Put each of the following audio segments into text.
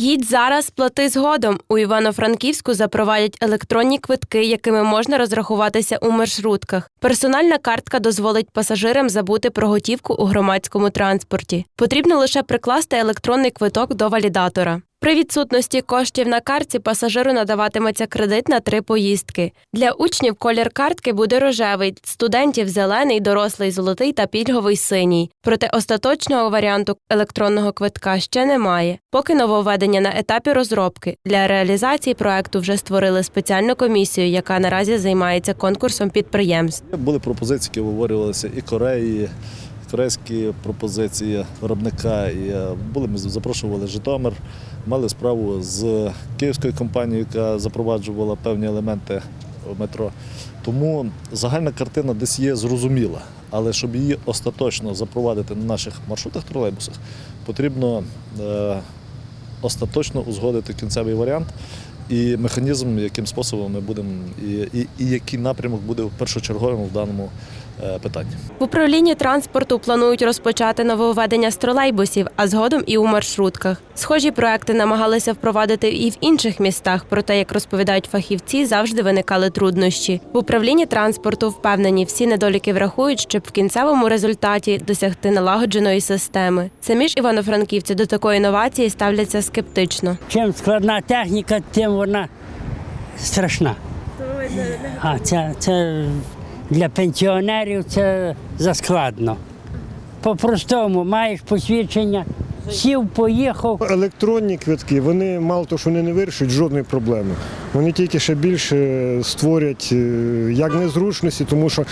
Їдь зараз, плати згодом. У Івано-Франківську запровадять електронні квитки, якими можна розрахуватися у маршрутках. Персональна картка дозволить пасажирам забути про готівку у громадському транспорті. Потрібно лише прикласти електронний квиток до валідатора. При відсутності коштів на картці пасажиру надаватиметься кредит на три поїздки. Для учнів колір картки буде рожевий, студентів зелений, дорослий золотий та пільговий синій. Проте остаточного варіанту електронного квитка ще немає. Поки нововведення на етапі розробки. Для реалізації проекту вже створили спеціальну комісію, яка наразі займається конкурсом підприємств. Були пропозиції, які обговорювалися і Кореї, корейські пропозиції виробника. І е, були ми запрошували Житомир, мали справу з київською компанією, яка запроваджувала певні елементи метро. Тому загальна картина десь є зрозуміла. Але щоб її остаточно запровадити на наших маршрутах тролейбусах, потрібно е, остаточно узгодити кінцевий варіант і механізм, яким способом ми будемо, і, і, і який напрямок буде першочерговим в даному е, питанні. В управлінні транспорту планують розпочати нововведення з тролейбусів, а згодом і у маршрутках. Схожі проекти намагалися впровадити і в інших містах, проте, як розповідають фахівці, завжди виникали труднощі. В управлінні транспорту впевнені, всі недоліки врахують, щоб в кінцевому результаті досягти налагодженої системи. Самі ж івано-франківці до такої інновації ставляться скептично. Чим складна техніка, тим вона страшна. А це, це для пенсіонерів це заскладно. По-простому маєш посвідчення, сів, поїхав. Електронні квитки, вони мало того, що вони не вирішують жодної проблеми. Вони тільки ще більше створять е, як незручності, тому що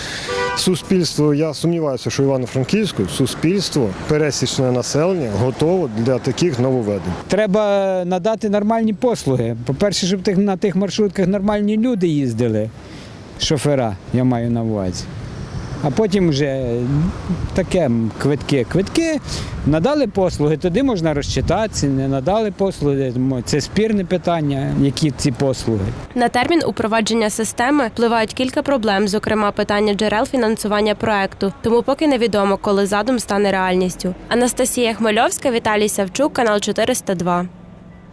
суспільство, я сумніваюся, що Івано-Франківську суспільство, пересічне населення готово для таких нововведень. Треба надати нормальні послуги. По-перше, щоб тих, на тих маршрутках нормальні люди їздили, шофера, я маю на увазі. А потім вже таке квитки. Квитки надали послуги, тоді можна розчитатися, не надали послуги. Це спірне питання, які ці послуги. На термін упровадження системи впливають кілька проблем, зокрема питання джерел фінансування проекту. Тому поки невідомо, коли задум стане реальністю. Анастасія Хмельовська, Віталій Савчук, канал 402.